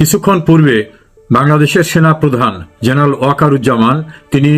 কিছুক্ষণ পূর্বে বাংলাদেশের সেনা প্রধান জেনারেল ওয়াকারুজ্জামান, তিনি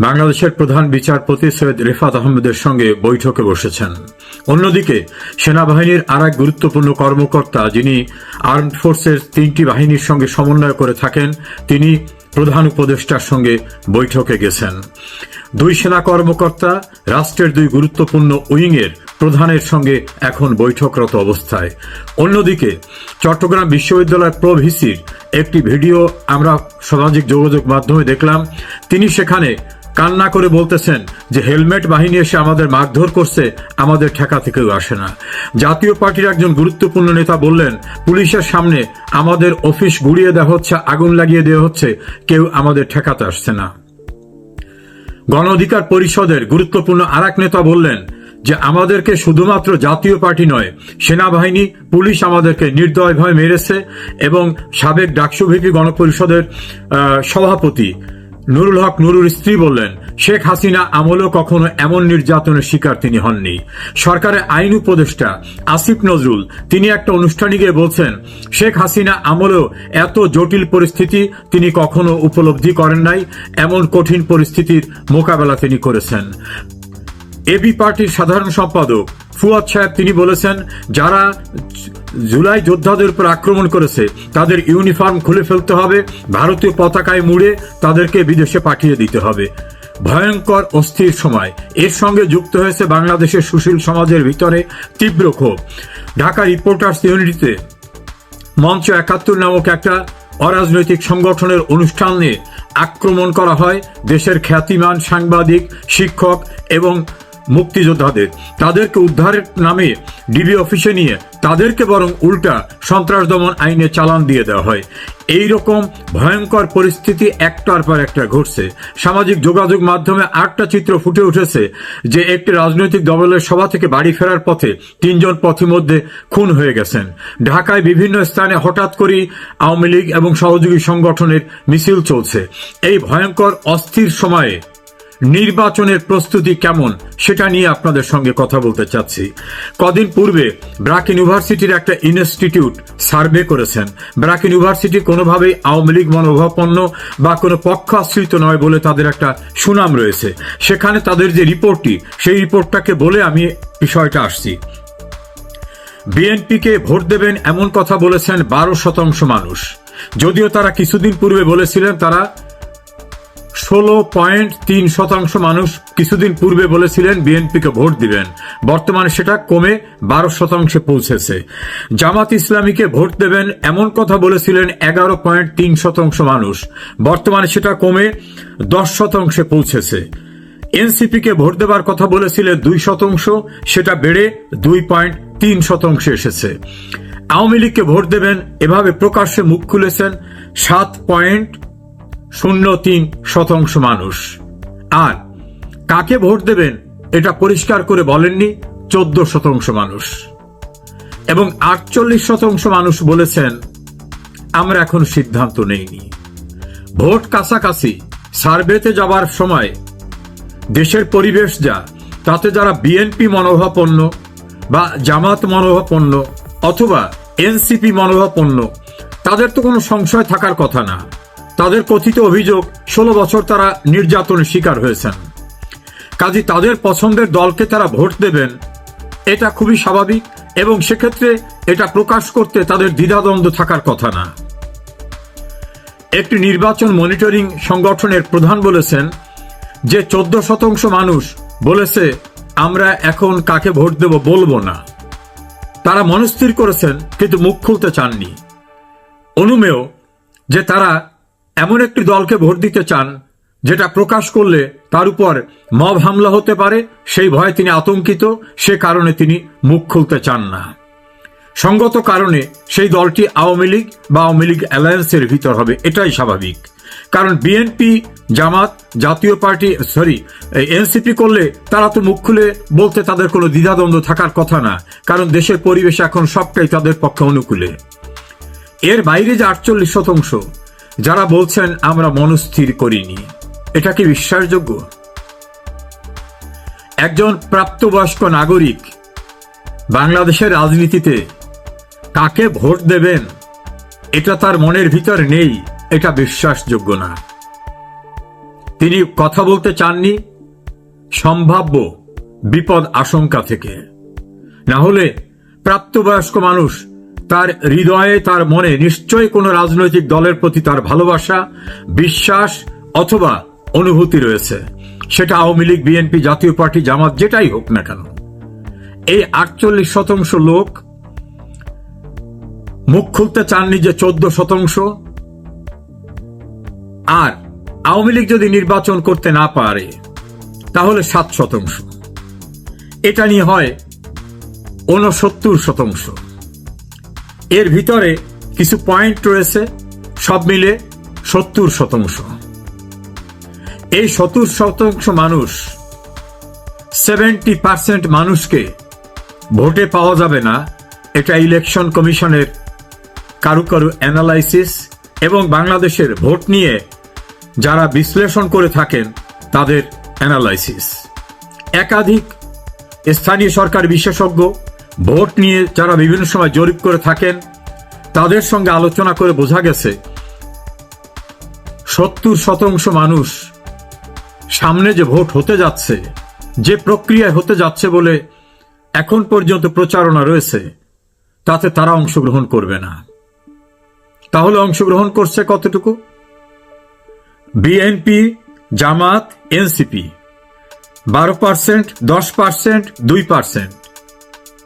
বাংলাদেশের প্রধান বিচারপতি সৈয়দ রেফাত আহমেদের সঙ্গে বৈঠকে বসেছেন। অন্যদিকে, সেনাবাহিনীর আর এক গুরুত্বপূর্ণ কর্মকর্তা যিনি আর্মড ফোর্সের তিনটি বাহিনীর সঙ্গে সমন্বয় করে থাকেন, তিনি প্রধান উপদেষ্টার সঙ্গে বৈঠকে গেছেন। দুই সেনা কর্মকর্তা, রাষ্ট্রের দুই গুরুত্বপূর্ণ উইংয়ের প্রধানের সঙ্গে এখন বৈঠকরত অবস্থায়। অন্যদিকে, চট্টগ্রাম বিশ্ববিদ্যালয়ের প্রো ভিসির একটি ভিডিও আমরা সামাজিক যোগাযোগ মাধ্যমে দেখলাম। তিনি সেখানে কান্না করে বলতেছেন যে, হেলমেট বাহিনী এসে আমাদের মারধর করছে, আমাদের ঠেকা থেকেও আসে না। জাতীয় পার্টির একজন গুরুত্বপূর্ণ নেতা বললেন, পুলিশের সামনে আমাদের অফিস গুড়িয়ে দেওয়া হচ্ছে, আগুন লাগিয়ে দেওয়া হচ্ছে, কেউ আমাদের ঠেকাতে আসছে না। গণ অধিকার পরিষদের গুরুত্বপূর্ণ আর নেতা বললেন যে আমাদেরকে শুধুমাত্র জাতীয় পার্টি নয়, সেনাবাহিনী, পুলিশ আমাদেরকে নির্দয়ভাবে মেরেছে এবং সাবেক ডাকসু ভিপি গণপরিষদের সভাপতি নুরুল হক নুরুর স্ত্রী বললেন, শেখ হাসিনা আমলেও কখনো এমন নির্যাতনের শিকার তিনি হননি। সরকারের আইন উপদেষ্টা আসিফ নজরুল, তিনি একটা অনুষ্ঠানে গিয়ে বলছেন, শেখ হাসিনা আমলেও এত জটিল পরিস্থিতি তিনি কখনো উপলব্ধি করেন নাই, এমন কঠিন পরিস্থিতির মোকাবেলা তিনি করেছেন। এবি পার্টির সাধারণ সম্পাদক ফুয়াদ সাহেব তিনি বলেছেন, যারা জুলাই যোদ্ধাদের উপর আক্রমণ করেছে, তাদের ইউনিফর্ম খুলে ফেলতে হবে, ভারতীয় পতাকায় মুড়ে তাদেরকে বিদেশে পাঠিয়ে দিতে হবে। ভয়ঙ্কর, অস্থির সময়। এর সঙ্গে যুক্ত হয়েছে বাংলাদেশের সুশীল সমাজের ভিতরে তীব্র ক্ষোভ। ঢাকা রিপোর্টার্স ইউনিটিতে মঞ্চ একাত্তর নামক একটা অরাজনৈতিক সংগঠনের অনুষ্ঠান নিয়ে আক্রমণ করা হয়। দেশের খ্যাতিমান সাংবাদিক, শিক্ষক এবং মুক্তিযোদ্ধাদের, তাদেরকে উদ্ধারের নামে ডিবি অফিসে নিয়ে তাদেরকে বরং উল্টা সন্ত্রাস দমন আইনে চালান দিয়ে দেওয়া হয়। এই রকম ভয়ঙ্কর পরিস্থিতি একটার পর একটা ঘটছে। সামাজিক যোগাযোগ মাধ্যমে আটটা চিত্র ফুটে উঠেছে যে একটি রাজনৈতিক দলের সভা থেকে বাড়ি ফেরার পথে তিনজন পথিমধ্যে খুন হয়ে গেছেন। ঢাকায় বিভিন্ন স্থানে হঠাৎ করেই আওয়ামী লীগ এবং সহযোগী সংগঠনের মিছিল চলছে। এই ভয়ঙ্কর, অস্থির সময়ে নির্বাচনের প্রস্তুতি কেমন সেটা নিয়ে আপনাদের সঙ্গে কথা বলতে চাচ্ছি। কদিন পূর্বে ব্রাক ইউনিভার্সিটির একটা ইনস্টিটিউট সার্ভে করেছেন। ব্রাক ইউনিভার্সিটি কোনোভাবেই আওয়ামী লীগ মনোভাবপন্ন বা কোনো পক্ষ আশ্রিত নয় বলে তাদের একটা সুনাম রয়েছে। সেখানে তাদের যে রিপোর্টটি, সেই রিপোর্টটাকে বলে আমি বিষয়টা আসছি। বিএনপিকে ভোট দেবেন এমন কথা বলেছেন বারো শতাংশ মানুষ। যদিও তারা কিছুদিন পূর্বে বলেছিলেন তারা ষোলো পয়েন্ট তিন শতাংশ মানুষ কিছুদিন পূর্বে বলেছিলেন বিএনপিকে ভোট দিবেন। বর্তমানে সেটা কমে বারো শতাংশে পৌঁছেছে। জামাত ইসলামীকে ভোট দেবেন এমন কথা বলেছিলেন এগারো পয়েন্ট তিন শতাংশ মানুষ। বর্তমানে সেটা কমে দশ শতাংশে পৌঁছেছে। এনসিপিকে ভোট দেবার কথা বলেছিলেন দুই শতাংশ, সেটা বেড়ে দুই পয়েন্ট তিন শতাংশে এসেছে। আওয়ামী লীগকে ভোট দেবেন এভাবে প্রকাশ্যে মুখ খুলেছেন, সাত পয়েন্ট শূন্য তিন শতাংশ মানুষ। আর কাকে ভোট দেবেন, এটা পরিষ্কার করে বলেননি চোদ্দ শতাংশ মানুষ। এবং আটচল্লিশ শতাংশ মানুষ বলেছেন, আমরা এখন সিদ্ধান্ত নেইনি। ভোট কাছাকাছি, সার্ভেতে যাবার সময়, দেশের পরিবেশ যা, তাতে যারা বিএনপি মনোভাবপন্ন বা জামাত মনোভাবপন্ন অথবা এনসিপি মনোভাবপন্ন তাদের তো কোনো সংশয় থাকার কথা না। তাদের কথিত অভিযোগ, ষোলো বছর তারা নির্যাতনের শিকার হয়েছেন। কাজী তাদের পছন্দের দলকে তারা ভোট দেবেন, এটা খুবই স্বাভাবিক এবং সেক্ষেত্রে এটা প্রকাশ করতে তাদের দ্বিধাদ্বন্দ্ব থাকার কথা না। একটি নির্বাচন মনিটরিং সংগঠনের প্রধান বলেছেন যে, চোদ্দ শতাংশ মানুষ বলেছে, আমরা এখন কাকে ভোট দেব বলব না। তারা মনস্থির করেছেন, কিন্তু মুখ খুলতে চাননি। অনুমেয় যে, তারা এমন একটি দলকে ভোট দিতে চান, যেটা প্রকাশ করলে তার উপর মব হামলা হতে পারে, সেই ভয়ে তিনি আতঙ্কিত, সে কারণে তিনি মুখ খুলতে চান না। সঙ্গত কারণে সেই দলটি আওয়ামী লীগ বা আওয়ামী লীগ অ্যালায়েন্সের ভিতর হবে, এটাই স্বাভাবিক। কারণ বিএনপি, জামাত, জাতীয় পার্টি, সরি এনসিপি করলে তারা তো মুখ খুলে বলতে তাদের কোনো দ্বিধাদ্বন্দ্ব থাকার কথা না, কারণ দেশের পরিবেশ এখন সবটাই তাদের পক্ষে অনুকূলে। এর বাইরে যে আটচল্লিশ শতাংশ যারা বলছেন, আমরা মনস্থির করিনি। এটা কি বিশ্বাসযোগ্য? একজন প্রাপ্তবয়স্ক নাগরিক বাংলাদেশের রাজনীতিতে কাকে ভোট দেবেন, এটা তার মনের ভিতর নেই, এটা বিশ্বাসযোগ্য না। তিনি কথা বলতে চাননি, সম্ভাব্য বিপদ আশঙ্কা থেকে। না হলে প্রাপ্তবয়স্ক মানুষ তার হৃদয়ে, তার মনে নিশ্চয় কোনো রাজনৈতিক দলের প্রতি তার ভালোবাসা, বিশ্বাস অথবা অনুভূতি রয়েছে। সেটা আওয়ামী লীগ, বিএনপি, জাতীয় পার্টি, জামাত যেটাই হোক না কেন। এই আটচল্লিশ শতাংশ লোক মুখ খুলতে চাননি যে চোদ্দ শতাংশ। আর আওয়ামী লীগ যদি নির্বাচন করতে না পারে, তাহলে সাত শতাংশ। এটা নিয়ে হয় ঊনসত্তর শতাংশ। এর ভিতরে কিছু পয়েন্ট রয়েছে, সব মিলে সত্তর শতাংশ। এই সত্তর শতাংশ মানুষ সেভেন্টি পার্সেন্ট মানুষকে ভোটে পাওয়া যাবে না, এটা ইলেকশন কমিশনের কারু কারু অ্যানালাইসিস এবং বাংলাদেশের ভোট নিয়ে যারা বিশ্লেষণ করে থাকেন, তাদের অ্যানালাইসিস একাধিক স্থানীয় সরকার বিশেষজ্ঞ ভোট নিয়ে যারা বিভিন্ন সময় জরিপ করে থাকেন, তাদের সঙ্গে আলোচনা করে বোঝা গেছে, সত্তর শতাংশ মানুষ সামনে যে ভোট হতে যাচ্ছে, যে প্রক্রিয়ায় হতে যাচ্ছে বলে এখন পর্যন্ত প্রচারণা রয়েছে, তাতে তারা অংশগ্রহণ করবে না। তাহলে অংশগ্রহণ করছে কতটুকু? বিএনপি, জামাত, এনসিপি, বারো পার্সেন্ট, দশ পার্সেন্ট, দুই পার্সেন্ট।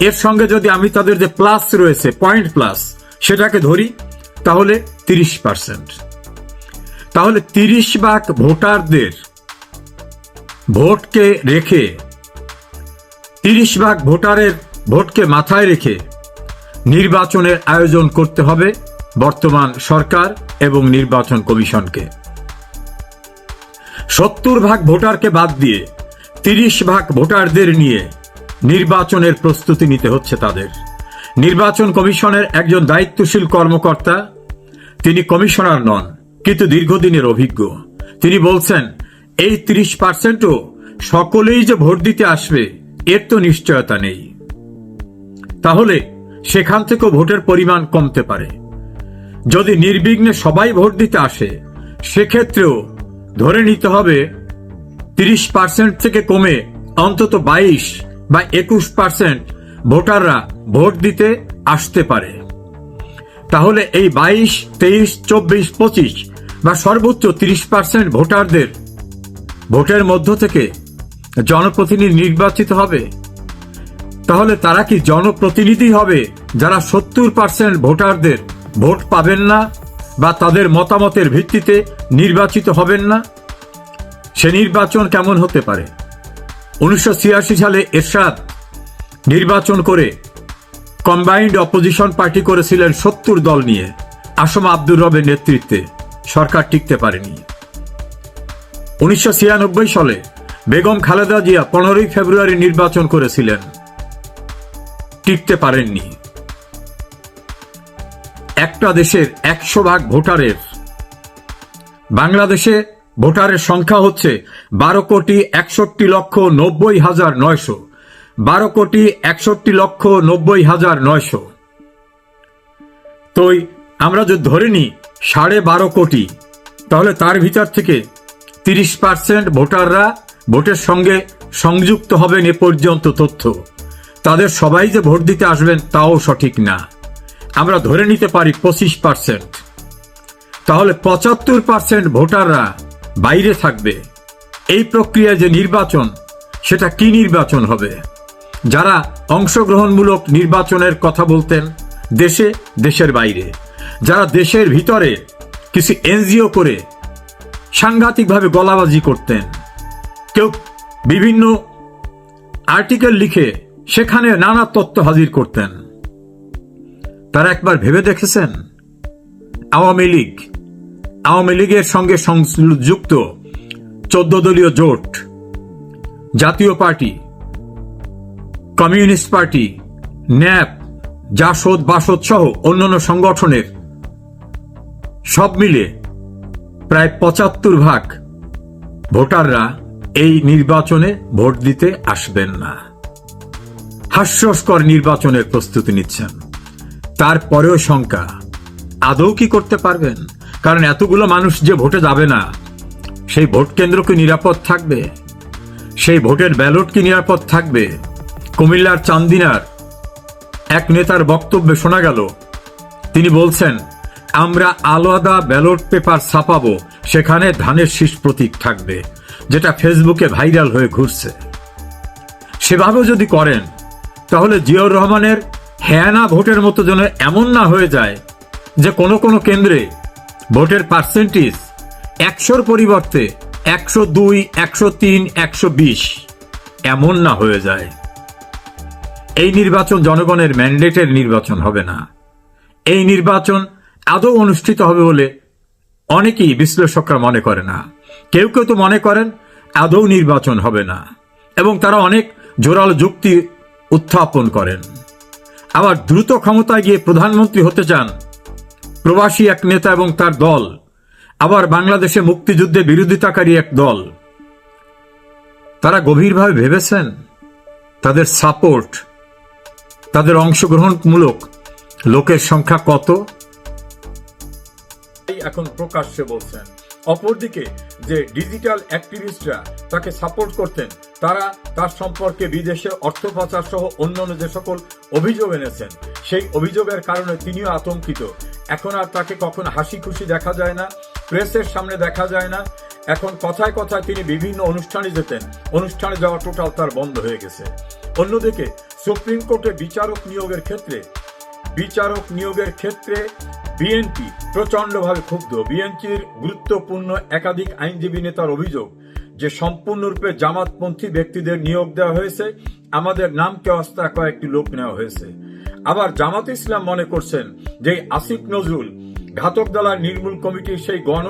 এর সঙ্গে যদি আমি তাদের যে প্লাস রয়েছে পয়েন্ট প্লাস সেটাকে ধরি, তাহলে তিরিশ পার্সেন্ট তাহলে তিরিশ ভাগ ভোটারদের ভোটকে রেখে, তিরিশ ভাগ ভোটারের ভোটকে মাথায় রেখে নির্বাচনের আয়োজন করতে হবে বর্তমান সরকার এবং নির্বাচন কমিশনকে। সত্তর ভাগ ভোটারকে বাদ দিয়ে তিরিশ ভাগ ভোটারদের নিয়ে নির্বাচনের প্রস্তুতি নিতে হচ্ছে তাদের। নির্বাচন কমিশনের একজন দায়িত্বশীল কর্মকর্তা, তিনি কমিশনার নন, কিন্তু দীর্ঘদিনের অভিজ্ঞ। তিনি বলছেন, এই তিরিশ পার্সেন্টও সকলেই যে ভোট দিতে আসবে, এর তো নিশ্চয়তা নেই। তাহলে সেখান থেকেও ভোটের পরিমাণ কমতে পারে। যদি নির্বিঘ্নে সবাই ভোট দিতে আসে, সেক্ষেত্রেও ধরে নিতে হবে তিরিশ পার্সেন্ট থেকে কমে অন্তত বাইশ বা একুশ পার্সেন্ট ভোটাররা ভোট দিতে আসতে পারে। তাহলে এই বাইশ, তেইশ, চব্বিশ, পঁচিশ বা সর্বোচ্চ তিরিশ পার্সেন্ট ভোটারদের ভোটের মধ্য থেকে জনপ্রতিনিধি নির্বাচিত হবে। তাহলে তারা কি জনপ্রতিনিধি হবে যারা সত্তর পার্সেন্ট ভোটারদের ভোট পাবেন না বা তাদের মতামতের ভিত্তিতে নির্বাচিত হবেন না? সে নির্বাচন কেমন হতে পারে? উনিশশো সালে এরশাদ নির্বাচন করে কম্বাইন্ড অপোজিশন পার্টি করেছিলেন সত্তর দল নিয়ে। আসম আব্দুর রবের নেতৃত্বে। সরকার টিকতে পারেনি। উনিশশো ছিয়ানব্বই সালে বেগম খালেদা জিয়া পনেরোই ফেব্রুয়ারি নির্বাচন করেছিলেন। টিকতে পারেননি। একটা দেশের একশো ভাগ ভোটারের বাংলাদেশে ভোটারের সংখ্যা হচ্ছে বারো কোটি একষট্টি লক্ষ নব্বই হাজার নয়শো। বারো কোটি একষট্টি লক্ষ নব্বই হাজার নয়শো। তো আমরা যদি ধরে নিই সাড়ে বারো কোটি, তাহলে তার ভিতর থেকে তিরিশ পার্সেন্ট ভোটাররা ভোটের সঙ্গে সংযুক্ত হবেন এ পর্যন্ত তথ্য। তাদের সবাই যে ভোট দিতে আসবেন তাও সঠিক না। আমরা ধরে নিতে পারি পঁচিশ পার্সেন্ট। তাহলে পঁচাত্তর পার্সেন্ট ভোটাররা বাইরে থাকবে। এই প্রক্রিয়ায় যে নির্বাচন, সেটা কি নির্বাচন হবে? যারা অংশগ্রহণমূলক নির্বাচনের কথা বলতেন, দেশে, দেশের বাইরে। যারা দেশের ভিতরে কিছু এনজিও করে সাংঘাতিকভাবে গলাবাজি করতেন। কেউ বিভিন্ন আর্টিকেল লিখে সেখানে নানা তথ্য হাজির করতেন। তারা একবার ভেবে দেখেছেন? আওয়ামী লীগ আওয়ামী লীগের সঙ্গে সংযুক্ত চোদ্দ দলীয় জোট, Jatiya Party, communist party, NAP, JASAD, BASAD সহ অন্যান্য সংগঠনের সব মিলে প্রায় পঁচাত্তর ভাগ ভোটাররা এই নির্বাচনে ভোট দিতে আসবেন না। হাস্যস্কর নির্বাচনের প্রস্তুতি নিচ্ছেন। তারপরেও শঙ্কা, আদৌ কি করতে পারবেন? কারণ এতগুলো মানুষ যে ভোটে যাবে না, সেই ভোট কেন্দ্র কি নিরাপদ থাকবে? সেই ভোটের ব্যালট কি নিরাপদ থাকবে? কুমিল্লার চান্দিনার এক নেতার বক্তব্যে শোনা গেল, তিনি বলছেন, আমরা আলাদা ব্যালট পেপার ছাপাবো, সেখানে ধানের শীষ প্রতীক থাকবে, যেটা ফেসবুকে ভাইরাল হয়ে ঘুরছে। সেভাবেও যদি করেন, তাহলে জিয়াউর রহমানের হ্যাঁ না ভোটের মতো যেন এমন না হয়ে যায় যে কোনো কোনো কেন্দ্রে ভোটের পার্সেন্টেজ একশোর পরিবর্তে একশো দুই, একশো তিন, একশো বিশ এমন না হয়ে যায়। এই নির্বাচন জনগণের ম্যান্ডেটের নির্বাচন হবে না। এই নির্বাচন আদৌ অনুষ্ঠিত হবে বলে অনেকেই বিশ্লেষকরা মনে করে না। কেউ কেউ তো মনে করেন আদৌ নির্বাচন হবে না এবং তারা অনেক জোরাল যুক্তি উত্থাপন করেন। আবার দ্রুত ক্ষমতায় গিয়ে প্রধানমন্ত্রী হতে চান প্রবাসী এক নেতা এবং তার দল, আবার বাংলাদেশে মুক্তিযুদ্ধে বিরোধিতাকারী এক দল। তারা গভীরভাবে ভেবেছেন, তাদের সাপোর্ট, তাদের অংশগ্রহণমূলক লোকের সংখ্যা কত? এখন প্রকাশ্যে বলছেন। অপরদিকে যে ডিজিটাল অ্যাক্টিভিস্টরা তাকে সাপোর্ট করতেন, তারা তার সম্পর্কে বিদেশে অর্থ পাচার সহ অন্যান্য যে সকল অভিযোগ এনেছেন, সেই অভিযোগের কারণে তিনিও আতঙ্কিত। এখন আর তাকে কখনো হাসি খুশি দেখা যায় না, প্রেসের সামনে দেখা যায় না। এখন কথায় কথায় তিনি বিভিন্ন অনুষ্ঠানে যেতেন, অনুষ্ঠানে যাওয়া টোটাল তার বন্ধ হয়ে গেছে। অন্যদিকে, সুপ্রিম কোর্টে বিচারক নিয়োগের ক্ষেত্রে, বিচারক নিয়োগের ক্ষেত্রে বিএনপি প্রচন্ডভাবে ক্ষুব্ধ। বিএনপির গুরুত্বপূর্ণ একাধিক আইনজীবী নেতার অভিযোগ যে সম্পূর্ণরূপে জামাতপন্থী ব্যক্তিদের নিয়োগ দেওয়া হয়েছে, আমাদের নামকে অস্তা কয়েকটি লোক নেওয়া হয়েছে। আবার জামাত ইসলাম মনে করছেন যে আসিফ নজরুল, ঘাতক দলার নির্মূল কমিটির সেই গণ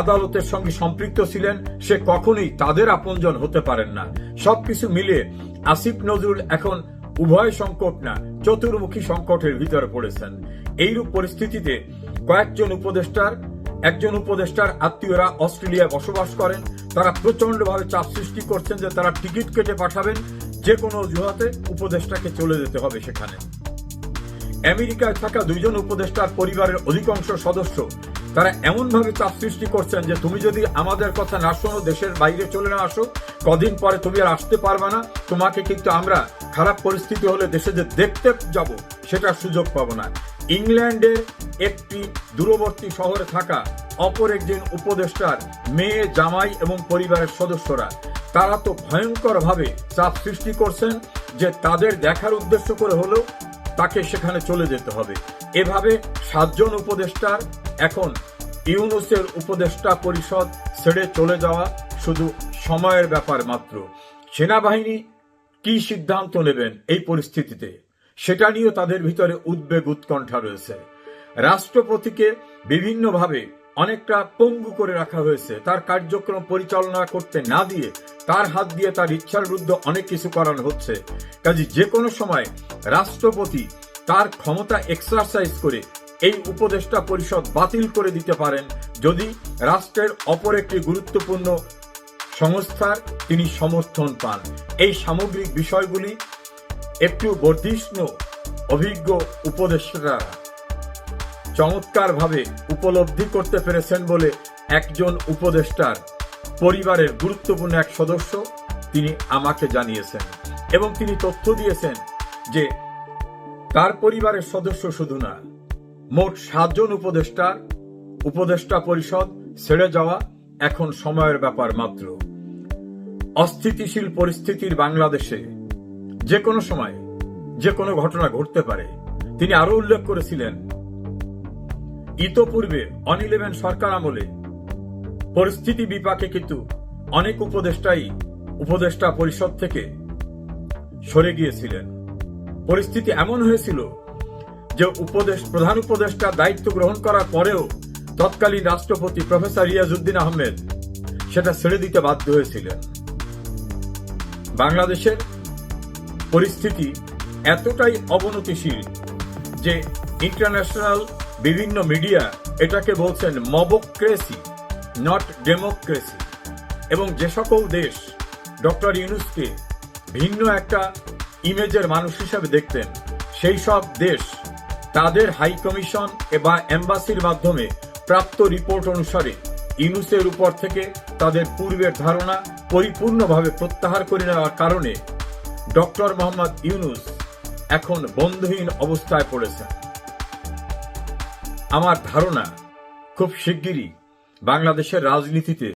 আদালতের সঙ্গে সম্পৃক্ত ছিলেন, সে কখনোই তাদের আপনজন হতে পারেন না। সবকিছু মিলিয়ে আসিফ নজরুল এখন উভয় সংকট না, চতুর্মুখী সংকটের ভিতরে পড়েছেন। এইরূপ পরিস্থিতিতে কয়েকজন উপদেষ্টার, একজন উপদেষ্টার আত্মীয়রা অস্ট্রেলিয়ায় বসবাস করেন। তারা প্রচন্ডভাবে চাপ সৃষ্টি করছেন যে তারা টিকিট কেটে পাঠাবেন। যে কোনো অজুহাতে উপদেষ্টাকে চলে যেতে হবে সেখানে। আমেরিকায় থাকা দুইজন উপদেষ্টার পরিবারের অধিকাংশ সদস্য, তারা এমন ভাবে চাপ সৃষ্টি করছেন যে তুমি যদি আমাদের কথা না শোনো, দেশের বাইরে চলে না আসো, কদিন পরে তুমি আর আসতে পারবে না। তোমাকে কিন্তু আমরা খারাপ পরিস্থিতি হলে দেশে যে দেখতে যাব, সেটার সুযোগ পাবো না। ইংল্যান্ডের একটি দূরবর্তী শহরে থাকা অপর একজন উপদেষ্টার মেয়ে, জামাই এবং পরিবারের সদস্যরা। তারা তো ভয়ঙ্করভাবে চাপ সৃষ্টি করছেন যে তাদের দেখার উদ্দেশ্য করে হলেও তাকে সেখানে চলে যেতে হবে। এভাবে সাতজন উপদেষ্টার এখন ইউনুসের উপদেষ্টা পরিষদ ছেড়ে চলে যাওয়া শুধু সময়ের ব্যাপার মাত্র। সেনাবাহিনী কি সিদ্ধান্ত নেবেন এই পরিস্থিতিতে? সেটা নিয়েও তাদের ভিতরে উদ্বেগ উৎকণ্ঠা রয়েছে। রাষ্ট্রপতিকে বিভিন্নভাবে অনেকটা পঙ্গু করে রাখা হয়েছে। তার কার্যক্রম পরিচালনা করতে না দিয়ে তার হাত দিয়ে তার ইচ্ছার বিরুদ্ধে অনেক কিছু করানো হচ্ছে। কাজে যে কোনো সময় রাষ্ট্রপতি তার ক্ষমতা এক্সারসাইজ করে এই উপদেষ্টা পরিষদ বাতিল করে দিতে পারেন যদি রাষ্ট্রের অপর একটি গুরুত্বপূর্ণ সংস্থার তিনি সমর্থন পান। এই সামগ্রিক বিষয়গুলি একটু বর্ধিষ্ণু, অভিজ্ঞ উপদেষ্টারা চমৎকারভাবে উপলব্ধি করতে পেরেছেন বলে একজন উপদেষ্টার পরিবারের গুরুত্বপূর্ণ এক সদস্য তিনি আমাকে জানিয়েছেন এবং তিনি তথ্য দিয়েছেন যে তার পরিবারের সদস্য শুধু না, মোট সাতজন উপদেষ্টার উপদেষ্টা পরিষদ ছেড়ে যাওয়া এখন সময়ের ব্যাপার মাত্র। অস্থিতিশীল পরিস্থিতির বাংলাদেশে যে কোনো সময়, যে কোনো ঘটনা ঘটতে পারে। তিনি আরও উল্লেখ করেছিলেন, ইতোপূর্বে অন ইলেভেন সরকার আমলে পরিস্থিতি বিপাকে কিন্তু অনেক উপদেষ্টাই উপদেষ্টা পরিষদ থেকে সরে গিয়েছিলেন। পরিস্থিতি এমন হয়েছিল যে উপদেশ, প্রধান উপদেষ্টা দায়িত্ব গ্রহণ করার পরেও তৎকালীন রাষ্ট্রপতি প্রফেসর রিয়াজউদ্দিন আহমেদ সেটা ছেড়ে দিতে বাধ্য হয়েছিলেন। বাংলাদেশের পরিস্থিতি এতটাই অবনতিশীল যে ইন্টারন্যাশনাল বিভিন্ন মিডিয়া এটাকে বলছেন মবক্রেসি নট ডেমোক্রেসি এবং যে সকল দেশ ডক্টর ইউনুসকে ভিন্ন একটা ইমেজের মানুষ হিসাবে দেখতেন, সেই সব দেশ তাদের হাই কমিশন বা এম্বাসির মাধ্যমে প্রাপ্ত রিপোর্ট অনুসারে ইউনুসের উপর থেকে তাদের পূর্বের ধারণা পরিপূর্ণভাবে প্রত্যাহার করে নেওয়ার কারণে ডক্টর মোহাম্মদ ইউনুস এখন বন্ধুহীন অবস্থায় পড়েছেন। আমার ধারণা খুব শিগগিরই বাংলাদেশের রাজনীতিতে